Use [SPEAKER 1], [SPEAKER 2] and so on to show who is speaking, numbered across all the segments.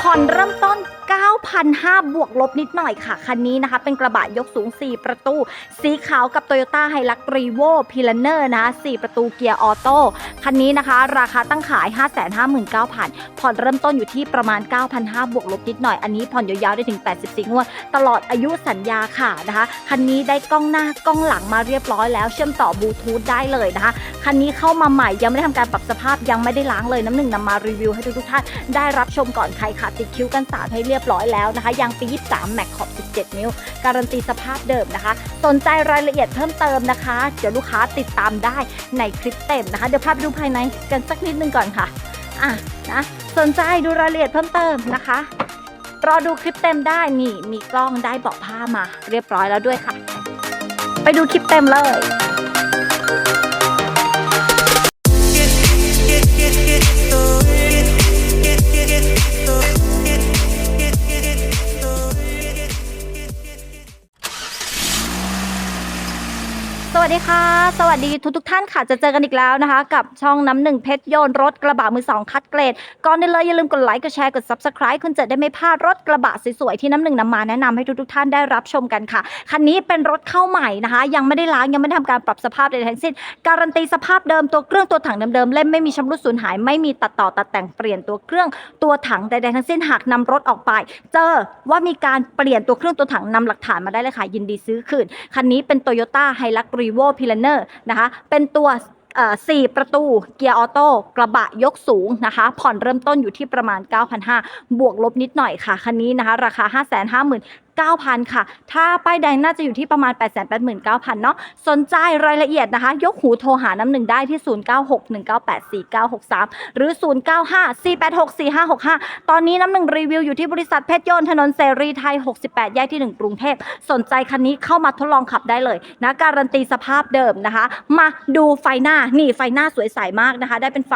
[SPEAKER 1] ผ่อนเริ่มต้น 9,500 บวกลบนิดหน่อยค่ะ คันนี้นะคะ เป็นกระบะยกสูง 4 ประตู สีขาวกับ Toyota h i l u x r e v o p i l a n e r นะคะ4ประตูเกียร์ออโต้คันนี้นะคะ ราคาตั้งขาย 559,000 ผ่อนเริ่มต้นอยู่ที่ประมาณ 9,500 บวกลบนิดหน่อย อันนี้ผ่อนยาวๆได้ถึง 84 งวด ตลอดอายุสัญญาค่ะนะคะ คันนี้ได้กล้องหน้ากล้องหลังมาเรียบร้อยแล้ว เชื่อมต่อบลูทูธได้เลยนะคะ คันนี้เข้ามาใหม่ยังไม่ได้ทำการปรับสภาพยังไม่ได้ล้างเลยน้ำหนึ่งนำมารีวิวให้ทุกท่านได้รับชมก่อนใครค่ะติดคิ้วกันสาดให้เรียบร้อยแล้วนะคะยางปี 23 แม็กขอบ 17 นิ้ว การันตีสภาพเดิมนะคะ สนใจรายละเอียดเพิ่มเติมนะคะ เดี๋ยวลูกค้าติดตามได้ในคลิปเต็มนะคะ เดี๋ยวพาไปดูภายในกันสักนิดนึงก่อนค่ะอะนะสนใจดูรายละเอียดเพิ่มเติมนะคะ รอดูคลิปเต็มได้นี่มีกล้องได้เบาะผ้ามา เรียบร้อยแล้วด้วยค่ะ ไปดูคลิปเต็มเลย สวัสดีค่ะ สวัสดีทุกทุกท่านค่ะ จะเจอกันอีกแล้วนะคะ กับช่องน้ำหนึ่งเพชรโยนรถกระบะมือสองคัดเกรด ก่อนได้เลยอย่าลืมกดไลค์ กดแชร์ กด subscribe คุณจะได้ไม่พลาดรถกระบะสวยๆที่น้ำหนึ่งนำมาแนะนำให้ทุกๆท่านได้รับชมกันค่ะ คันนี้เป็นรถเข้าใหม่นะคะ ยังไม่ได้ล้างยังไม่ได้ทำการปรับสภาพใดๆทั้งสิ้น การันตีสภาพเดิมตัวเครื่องตัวถังเดิมๆเล่มไม่มีชำรุดสูญหาย ไม่มีตัดต่อตัดแต่งเปลี่ยนตัวเครื่องตัวถังใดๆทั้งสิ้นหากนำรถออกไป เจอว่ามีการเปลี่ยนตัวเครื่องตัวถังนำหลักฐานมาได้เลยค่ะยินดีซื้อคืนคันนี้เป็น Toyota h i l u x r e v o p i l a n e r นะคะเป็นตัวสี่ประตูเกียร์ออโต้กระบะยกสูงนะคะ ผ่อนเริ่มต้นอยู่ที่ประมาณ 9,500 บวกลบนิดหน่อยค่ะ คันนี้นะคะ ราคา 89,000 ค่ะ ถ้าป้ายแดงน่าจะอยู่ที่ประมาณ 889,000 เนาะสนใจรายละเอียดนะคะ ยกหูโทรหาน้ำหนึ่งได้ที่ 0961984963 หรือ 0954864565 ตอนนี้น้ำหนึ่งรีวิวอยู่ที่บริษัทเพชรยนต์ถนนเสรีไทย 68 แยกที่ 1 กรุงเทพ สนใจคันนี้เข้ามาทดลองขับได้เลยนะการันตีสภาพเดิมนะคะ มาดูไฟหน้านี่ไฟหน้าสวยใสมากนะคะ ได้เป็นไฟ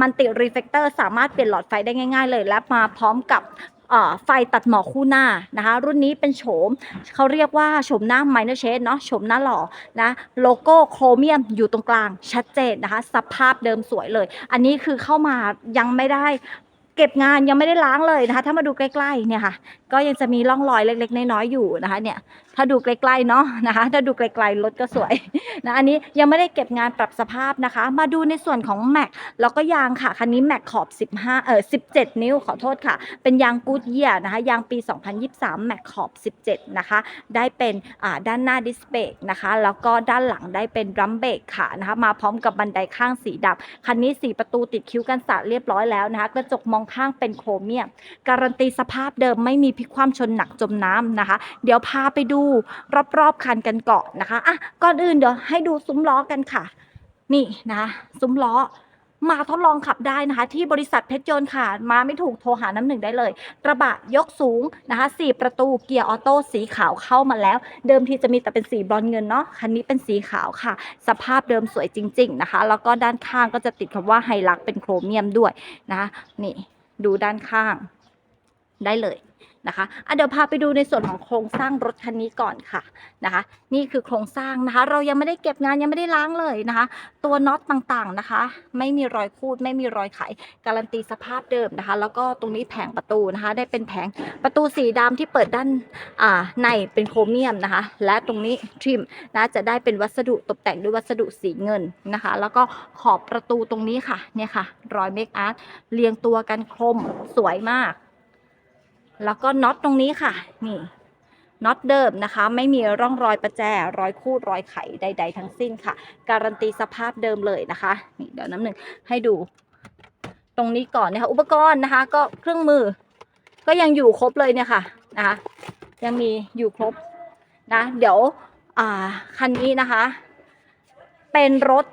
[SPEAKER 1] มันติรีเฟกเตอร์สามารถเปลี่ยนหลอดไฟได้ง่าย ๆ เลย และมาพร้อมกับ ไฟตัดหมอกคู่หน้านะคะ รุ่นนี้เป็นโฉมเขาเรียกว่าโฉมหน้าไมเนอร์เชดเนาะโฉมหน้าหล่อนะโลโก้โครเมียมอยู่ตรงกลางชัดเจนนะคะ สภาพเดิมสวยเลย อันนี้คือเข้ามายังไม่ได้เก็บงานยังไม่ได้ล้างเลยนะคะ ถ้ามาดูใกล้ๆเนี่ยค่ะ ก็ยังจะมีร่องรอยเล็กๆน้อยๆอยู่นะคะเนี่ยถ้าดูใกลๆเนาะนะคะ ถ้าดูไกลๆรถก็สวยนะอันนี้ยังไม่ได้เก็บงานปรับสภาพนะคะ มาดูในส่วนของแม็กแล้วก็ยางค่ะคันนี้แม็กขอบ 15เออ17 นิ้วขอโทษค่ะ เป็นยางกูดเยียนะคะยางปี 2023แม็กขอบ 17 นะคะ ได้เป็นอ่าด้านหน้าดิสเบรกนะคะ แล้วก็ด้านหลังได้เป็นดรัมเบรกค่ะนะคะมาพร้อมกับบันไดข้างสีดำคันนี้ 4 ประตูติดคิ้วกันสาดเรียบร้อยแล้วนะคะกระจกมองข้างเป็นโครเมียมการันตีสภาพเดิมไม่มีพลิกคว่ำชนหนักจมน้ำนะคะ เดี๋ยวพาไปดูรอบๆคันกันก่อนนะคะอะก่อนอื่นเดี๋ยวให้ดูซุ้มล้อกันค่ะ นี่นะซุ้มล้อมาทดลองขับได้นะคะ ที่บริษัทเพชรยนต์ค่ะ มาไม่ถูกโทรหาน้ำหนึ่งได้เลย กระบะยกสูงนะคะสี่ประตูเกียร์ออโต้สีขาวเข้ามาแล้ว เดิมทีจะมีแต่เป็นสีบรอนเงินเนาะคันนี้เป็นสีขาวค่ะ สภาพเดิมสวยจริง ๆนะคะ แล้วก็ด้านข้างก็จะติดคำว่าไฮลักเป็นโครเมียมด้วยนะะนี่ดูด้านข้างได้เลย นะคะอะเดี๋ยวพาไปดูในส่วนของโครงสร้างรถคันนี้ก่อนค่ะนะคะ นี่คือโครงสร้างนะคะ เรายังไม่ได้เก็บงานยังไม่ได้ล้างเลยนะคะ ตัวน็อตต่างๆนะคะ ไม่มีรอยคูดไม่มีรอยไข การันตีสภาพเดิมนะคะ แล้วก็ตรงนี้แผงประตูนะคะ ได้เป็นแผงประตูสีดำที่เปิดด้านอ่าในเป็นโครเมียมนะคะ และตรงนี้ทริมนะจะได้เป็นวัสดุตกแต่งด้วยวัสดุสีเงินนะคะ แล้วก็ขอบประตูตรงนี้ค่ะเนี่ยค่ะ รอยเมคอาร์ตเรียงตัวกันคมสวยมาก แล้วก็น็อตตรงนี้ค่ะ นี่น็อตเดิมนะคะ ไม่มีร่องรอยประแจรอยคูดรอยไขใด ๆ ทั้งสิ้นค่ะ การันตีสภาพเดิมเลยนะคะนี่เดี๋ยวน้ำหนึ่งให้ดู ตรงนี้ก่อนนะคะ อุปกรณ์นะคะ ก็เครื่องมือ ก็ยังอยู่ครบเลยเนี่ยค่ะนะคะยังมีอยู่ครบนะเดี๋ยวคันนี้นะคะ เป็นรถ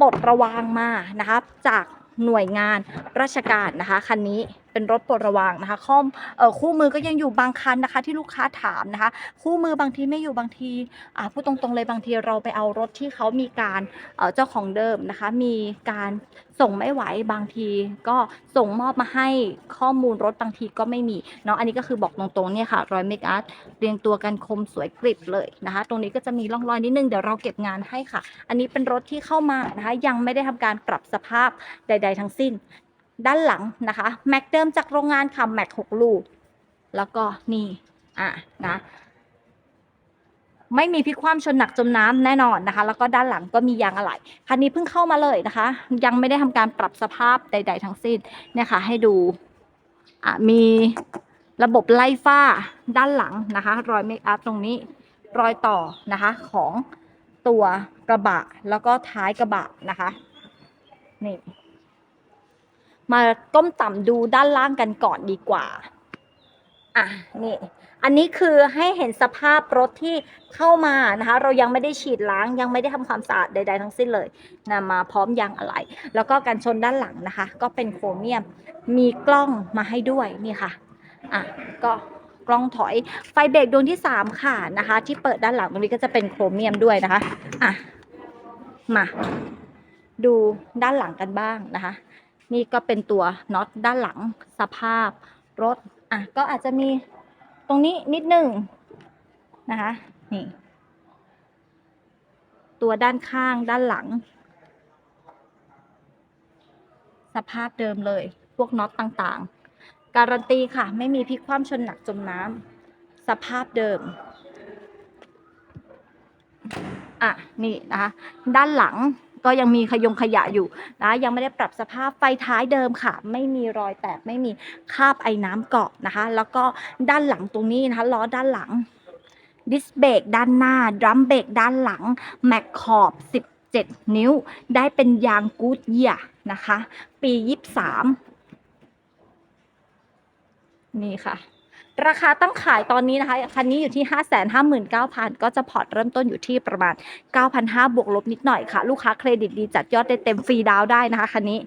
[SPEAKER 1] ปลดระวางมานะคะ จากหน่วยงานราชการนะคะคันนี้ เป็นรถปลดระวางนะคะข้อมเอ่อคู่มือก็ยังอยู่บางคันนะคะ ที่ลูกค้าถามนะคะ คู่มือบางทีไม่อยู่บางทีอ่าพูดตรงๆเลยบางทีเราไปเอารถที่เขามีการเจ้าของเดิมนะคะ มีการส่งไม่ไหวบางที ก็ส่งมอบมาให้ข้อมูลรถบางทีก็ไม่มีเนาะอันนี้ก็คือบอกตรงๆเนี่ยค่ะรอยเมคอัพเรียงตัวกันคมสวยกริบเลยนะคะ ตรงนี้ก็จะมีร่องรอยนิดนึงเดี๋ยวเราเก็บงานให้ค่ะ อันนี้เป็นรถที่เข้ามานะคะ ยังไม่ได้ทำการปรับสภาพใด ๆ ทั้งสิ้น ด้านหลังนะคะ แม็กเดิมจากโรงงานค่ะแม็กหกลูก แล้วก็นี่ อะนะ ไม่มีพิคว่ำชนหนักจมน้ำแน่นอนนะคะ แล้วก็ด้านหลังก็มียางอะไหล่คันนี้เพิ่งเข้ามาเลยนะคะ ยังไม่ได้ทำการปรับสภาพใด ๆ ทั้งสิ้นเนี่ยค่ะให้ดู อะมีระบบไล่ฝ้าด้านหลังนะคะ รอยเมคอัพตรงนี้ รอยต่อนะคะของตัวกระบะแล้วก็ท้ายกระบะนะคะนี่ มาก้มต่ำดูด้านล่างกันก่อนดีกว่า อะนี่ อันนี้คือให้เห็นสภาพรถที่เข้ามานะคะ เรายังไม่ได้ฉีดล้างยังไม่ได้ทำความสะอาดใด ๆ ทั้งสิ้นเลยนะมาพร้อมยางอะไหล่แล้วก็การชนด้านหลังนะคะ ก็เป็นโครเมียม มีกล้องมาให้ด้วยนี่ค่ะ อะก็กล้องถอยไฟเบรกดวงที่ 3 ค่ะนะคะ ที่เปิดด้านหลังตรงนี้ก็จะเป็นโครเมียมด้วยนะคะ อะ มา ดูด้านหลังกันบ้างนะคะ นี่ก็เป็นตัวน็อตด้านหลังสภาพรถอะก็อาจจะมีตรงนี้นิดหนึ่งนะคะนี่ตัวด้านข้างด้านหลัง สภาพเดิมเลย พวกน็อตต่างๆ การันตีค่ะ ไม่มีพลิกคว่ำชนหนักจมน้ำสภาพเดิมอะนี่นะคะด้านหลัง ก็ยังมีขยงขยะอยู่นะยังไม่ได้ปรับสภาพไฟท้ายเดิมค่ะ ไม่มีรอยแตกไม่มีคราบไอ้น้ำเกาะนะคะ แล้วก็ด้านหลังตรงนี้นะคะล้อด้านหลังดิสเบรกด้านหน้า ดรัมเบรกด้านหลัง แม็กขอบ 17 นิ้ว ได้เป็นยางกูดเยียนะคะ ปี 23 นี่ค่ะ ราคาตั้งขายตอนนี้นะคะ คันนี้อยู่ที่ 559,000 ก็จะพอร์ตเริ่มต้นอยู่ที่ประมาณ 9,500 บวกลบนิดหน่อยค่ะ ลูกค้าเครดิตดีจัดยอดได้เต็มฟรีดาวได้นะคะคันนี้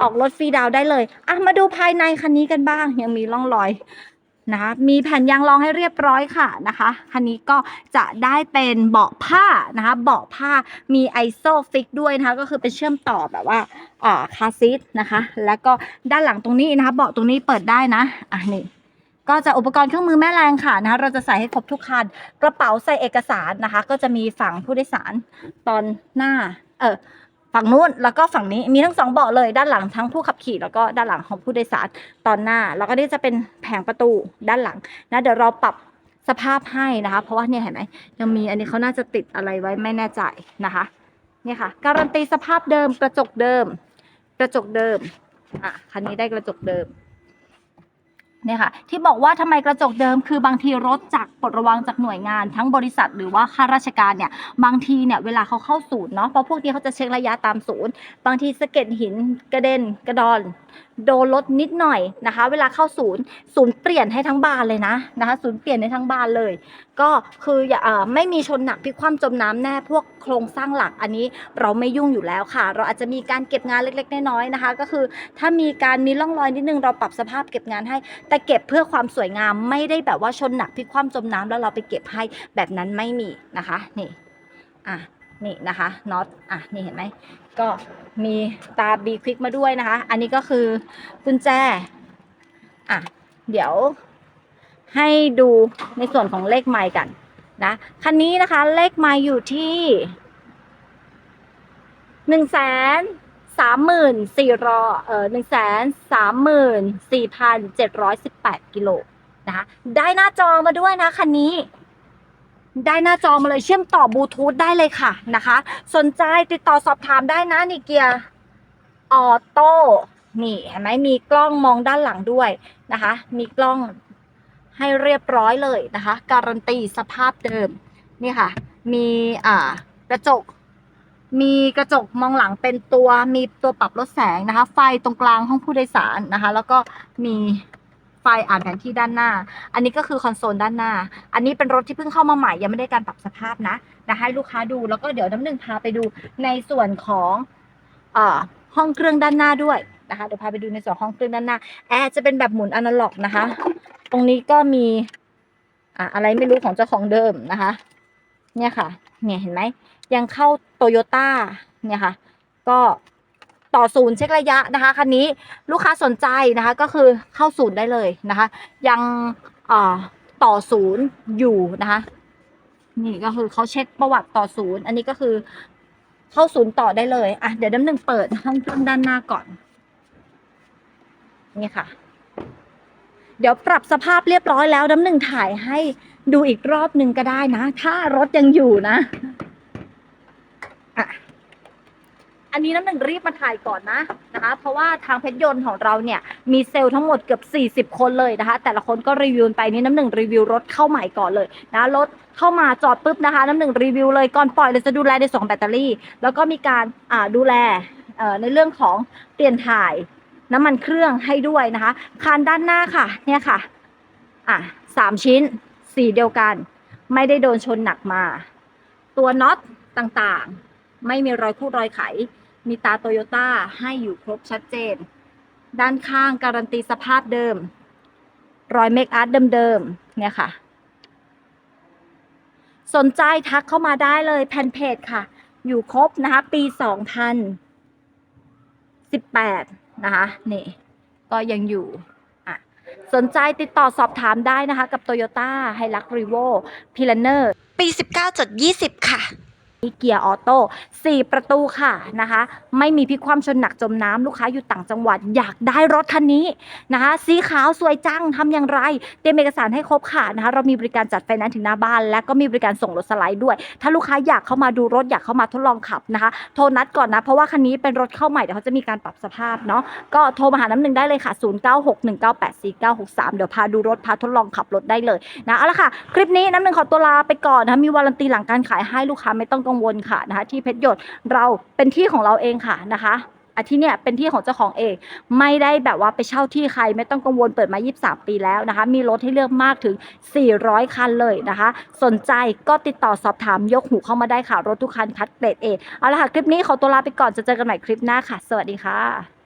[SPEAKER 1] ออกรถฟรีดาวได้เลยอะมาดูภายในคันนี้กันบ้าง ยังมีร่องรอยนะคะมีแผ่นยางรองให้เรียบร้อยค่ะนะคะ คันนี้ก็จะได้เป็นเบาะผ้านะคะเบาะผ้ามีไอโซฟิกด้วยนะคะ ก็คือเป็นเชื่อมต่อแบบว่าอ่าคาซีทนะคะ แล้วก็ด้านหลังตรงนี้นะคะ เบาะตรงนี้เปิดได้นะอะนี่ ก็จะอุปกรณ์เครื่องมือแม่แรงค่ะนะคะเราจะใส่ให้ครบทุกคัน กระเป๋าใส่เอกสารนะคะ ก็จะมีฝั่งผู้โดยสารตอนหน้า เออฝั่งนู้นแล้วก็ฝั่งนี้มีทั้งสองเบาะเลยด้านหลังทั้งผู้ขับขี่แล้วก็ด้านหลังของผู้โดยสารตอนหน้า แล้วก็นี่จะเป็นแผงประตูด้านหลังนะเดี๋ยวเราปรับสภาพให้นะคะ เพราะว่าเนี่ยเห็นไหมยังมีอันนี้เขาน่าจะติดอะไรไว้ไม่แน่ใจนะคะเนี่ยค่ะ การันตีสภาพเดิมกระจกเดิม กระจกเดิมอะคันนี้ได้กระจกเดิม เนี่ยค่ะที่บอกว่าทำไมกระจกเดิมคือบางทีรถจากปลดระวังจากหน่วยงานทั้งบริษัทหรือว่าข้าราชการเนี่ยบางทีเนี่ยเวลาเขาเข้าศูนย์เนาะเพราะพวกนี้เขาจะเช็คระยะตามศูนย์ บางทีสะเก็ดหินกระเด็นกระดอนโดนรถนิดหน่อยนะคะ เวลาเข้าศูนย์ศูนย์เปลี่ยนให้ทั้งบานเลยนะนะคะศูนย์เปลี่ยนให้ทั้งบานเลย ก็คืออย่าไม่มีชนหนักพลิกคว่ำจมน้ำแน่พวกโครงสร้างหลักอันนี้เราไม่ยุ่งอยู่แล้วค่ะ เราอาจจะมีการเก็บงานเล็กๆน้อยๆนะคะ ก็คือถ้ามีการมีร่องรอยนิดนึงเราปรับสภาพเก็บงานให้ แต่เก็บเพื่อความสวยงามไม่ได้แบบว่าชนหนักพลิกคว่ำจมน้ำแล้วเราไปเก็บให้แบบนั้นไม่มีนะคะนี่อะนี่นะคะน็อตอะนี่เห็นไหม ก็มีตาบีควิกมาด้วยนะคะ อันนี้ก็คือกุญแจ อะ เดี๋ยวให้ดูในส่วนของเลขไมล์กันนะคันนี้นะคะเลขไมล์อยู่ที่หนึ่งแสนสามหมื่นสี่รอเอ่อหนึ่งแสนสามหมื่นสี่พันเจ็ดร้อยสิบแปดกิโลนะคะได้หน้าจอมาด้วยนะคันนี้ ได้หน้าจอมาเลยเชื่อมต่อบลูทูธได้เลยค่ะนะคะ สนใจติดต่อสอบถามได้นะนี่เกียร์ออโต้นี่เห็นไหมมีกล้องมองด้านหลังด้วยนะคะ มีกล้องให้เรียบร้อยเลยนะคะ การันตีสภาพเดิมนี่ค่ะ มีอ่ากระจก มีกระจกมองหลังเป็นตัว มีตัวปรับลดแสงนะคะ ไฟตรงกลางห้องผู้โดยสารนะคะ แล้วก็มี ไฟอ่านแผนที่ด้านหน้า อันนี้ก็คือคอนโซลด้านหน้า อันนี้เป็นรถที่เพิ่งเข้ามาใหม่ยังไม่ได้การปรับสภาพนะนะให้ลูกค้าดูแล้วก็เดี๋ยวน้ำหนึ่งพาไปดูในส่วนของอ่อห้องเครื่องด้านหน้าด้วยนะคะ เดี๋ยวพาไปดูในส่วนห้องเครื่องด้านหน้า แอร์จะเป็นแบบหมุนอนาล็อกนะคะ ตรงนี้ก็มีอะอะไรไม่รู้ของเจ้าของเดิมนะคะ เนี่ยค่ะ เนี่ยเห็นไหม ยังเข้าโตโยต้าเนี่ยค่ะ ก็ ต่อศูนย์เช็คระยะนะคะคันนี้ลูกค้าสนใจนะคะก็คือเข้าศูนย์ได้เลยนะคะ ยังเอ่อต่อศูนย์อยู่นะคะ นี่ก็คือเขาเช็คประวัติต่อศูนย์ อันนี้ก็คือเข้าศูนย์ต่อได้เลยอะเดี๋ยวน้ำหนึ่งเปิดห้องเครื่องด้านหน้าก่อน นี่ค่ะ เดี๋ยวปรับสภาพเรียบร้อยแล้วน้ำหนึ่งถ่ายให้ดูอีกรอบหนึ่งก็ได้นะ ถ้ารถยังอยู่นะ อะ อันนี้น้ำหนึ่งรีบมาถ่ายก่อนนะนะคะ เพราะว่าทางเพชรยนต์ของเราเนี่ยมีเซลล์ทั้งหมดเกือบ 40 คนเลยนะคะ แต่ละคนก็รีวิวไปนี่น้ำหนึ่งรีวิวรถเข้าใหม่ก่อนเลยนะรถเข้ามาจอดปุ๊บนะคะ น้ำหนึ่งรีวิวเลยก่อนปล่อยเลยจะดูแลในสองแบตเตอรี่ แล้วก็มีการอ่าดูแลเอ่อในเรื่องของเปลี่ยนถ่ายน้ำมันเครื่องให้ด้วยนะคะคานด้านหน้าค่ะเนี่ยค่ะอะสามชิ้นสีเดียวกัน ไม่ได้โดนชนหนักมา ตัวน็อตต่างๆ ไม่มีรอยคูดรอยไข มีตาโตโยต้าให้อยู่ครบชัดเจน ด้านข้างการันตีสภาพเดิม รอยเมคอาร์ตเดิมๆเนี่ยค่ะ สนใจทักเข้ามาได้เลยแผ่นเพจค่ะ อยู่ครบนะคะ ปี 2018 นะคะนี่ก็ยังอยู่อะสนใจติดต่อสอบถามได้นะคะ กับ Toyota h i l u x r e v o p i l a n e r ปี 19.20 ค่ะ เกียร์ออโต้4ประตูค่ะนะคะ ไม่มีพลิกคว่ำชนหนักจมน้ำลูกค้าอยู่ต่างจังหวัด อยากได้รถคันนี้นะคะ สีขาวสวยจังทำอย่างไร เตรียมเอกสารให้ครบค่ะนะคะ เรามีบริการจัดไฟแนนซ์ถึงหน้าบ้าน และก็มีบริการส่งรถสไลด์ด้วย ถ้าลูกค้าอยากเข้ามาดูรถอยากเข้ามาทดลองขับนะคะ โทรนัดก่อนนะ เพราะว่าคันนี้เป็นรถเข้าใหม่เดี๋ยวเขาจะมีการปรับสภาพเนาะก็โทรมาหาน้ำหนึ่งได้เลยค่ะ 0961984963 เดี๋ยวพาดูรถพาทดลองขับรถได้เลยนะเอาละค่ะคลิปนี้น้ำหนึ่งขอตัวลาไปก่อนนะคะมีวารันตีหลังการขายให้ลูกค้าไม่ต้องกังวลค่ะนะคะที่เพชรหยดเราเป็นที่ของเราเองค่ะนะคะอาที่เนี่ยเป็นที่ของเจ้าของเองไม่ได้แบบว่าไปเช่าที่ใครไม่ต้องกังวลเปิดมา 23 ปีแล้วนะคะ มีรถให้เลือกมากถึง 400 คันเลยนะคะ สนใจก็ติดต่อสอบถามยกหูเข้ามาได้ค่ะ รถทุกคันคัดเกรดเอเอาละค่ะ คลิปนี้ขอตัวลาไปก่อนจะเจอกันใหม่คลิปหน้าค่ะ สวัสดีค่ะ